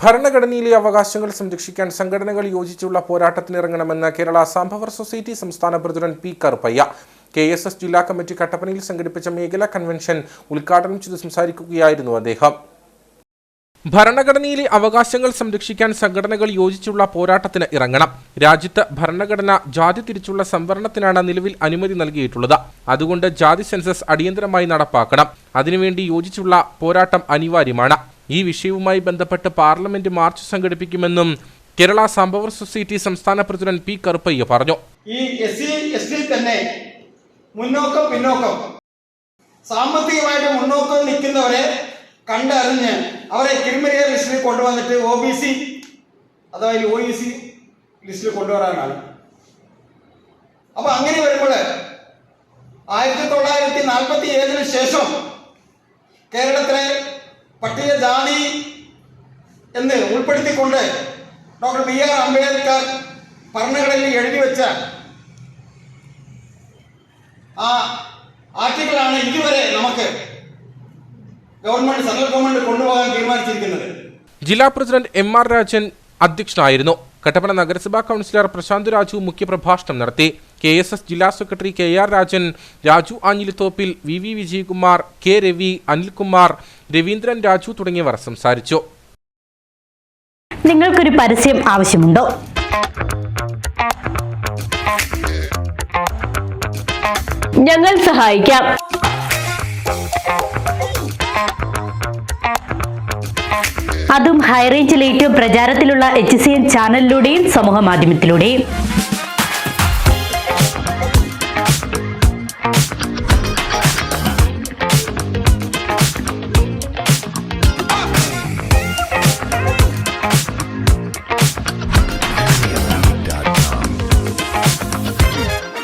ഭരണഘടനയിലെ അവകാശങ്ങൾ സംരക്ഷിക്കാൻ സംഘടനകൾ യോജിച്ചുള്ള പോരാട്ടത്തിനിറങ്ങണമെന്ന് കേരള സംഭവർ സൊസൈറ്റി സംസ്ഥാന president P Karuppaiah. K S S ജില്ലാ കമ്മിറ്റി കട്ടപ്പനയിൽ സംഘടിപ്പിച്ച മേഖലാ കൺവെൻഷൻ ഉദ്ഘാടനം ചെയ്ത് സംസാരിക്കുകയായിരുന്നു അദ്ദേഹം. ഭരണഘടനയിലെ അവകാശങ്ങൾ സംരക്ഷിക്കാൻ സംഘടനകൾ യോജിച്ചുള്ള പോരാട്ടത്തിന് ഇറങ്ങണം. രാജ്യത്ത് ഭരണഘടന ജാതി തിരിച്ചുള്ള സംവരണത്തിനാണ് നിലവിൽ അനുമതി നൽകിയിട്ടുള്ളത്. അതുകൊണ്ട് ജാതി സെൻസസ് അടിയന്തരമായി നടപ്പാക്കണം. അതിനുവേണ്ടി യോജിച്ചുള്ള പോരാട്ടം അനിവാര്യമാണ്. ഈ വിഷയവുമായി ബന്ധപ്പെട്ട് പാർലമെന്റ് മാർച്ച് സംഘടിപ്പിക്കുമെന്നും കേരള സംഭവ സൊസൈറ്റി സംസ്ഥാന പ്രസിഡന്റ് പി കറുപ്പയ്യ പറഞ്ഞു. ഈ എസ് സി എസ് ടി തന്നെ മുന്നോക്കം പിന്നോക്കം. സാമ്പത്തികമായിട്ട് മുന്നോക്കം നിൽക്കുന്നവരെ കണ്ടറിഞ്ഞ് അവരെ ക്രിമിനൽ ലിസ്റ്റിൽ കൊണ്ടുവന്നിട്ട് ഒ ബി സി അതായത് ഒ ഇ സി ലിസ്റ്റിൽ കൊണ്ടുവരാനാണ്. അപ്പൊ അങ്ങനെ വരുമ്പോൾ ആയിരത്തി തൊള്ളായിരത്തി നാൽപ്പത്തി ഏഴിന് ശേഷം കേരളത്തിലെ പട്ടികജാതി എന്ന് ഉൾപ്പെടുത്തിക്കൊണ്ട് ഡോക്ടർ ബി ആർ അംബേദ്കർ ഭരണഘടനയിൽ എഴുതി വെച്ച ആ ആർട്ടിക്കിളാണ് ഇതുവരെ നമുക്ക് ഗവൺമെന്റ് സെൻട്രൽ ഗവൺമെന്റ് കൊണ്ടുപോകാൻ തീരുമാനിച്ചിരിക്കുന്നത്. ജില്ലാ പ്രസിഡന്റ് എം ആർ രാജൻ അധ്യക്ഷനായിരുന്നു. കട്ടപ്പന നഗരസഭാ കൗൺസിലർ പ്രശാന്ത് രാജു മുഖ്യപ്രഭാഷണം നടത്തി. കെ എസ് എസ് ജില്ലാ secretary K R Rajan Raju Anjilithoppil V V Vijayakumar K Ravi Anilkumar Raveendran Raju തുടങ്ങിയവർ സംസാരിച്ചു. നിങ്ങൾക്കൊരു പരസ്യം ആവശ്യമുണ്ടോ? ഞങ്ങൾ സഹായിക്കാം. അതും ഹൈറേഞ്ചിൽ പ്രചാരത്തിലുള്ള എച്ച് സി എൻ ചാനലിലൂടെയും സമൂഹ മാധ്യമത്തിലൂടെയും.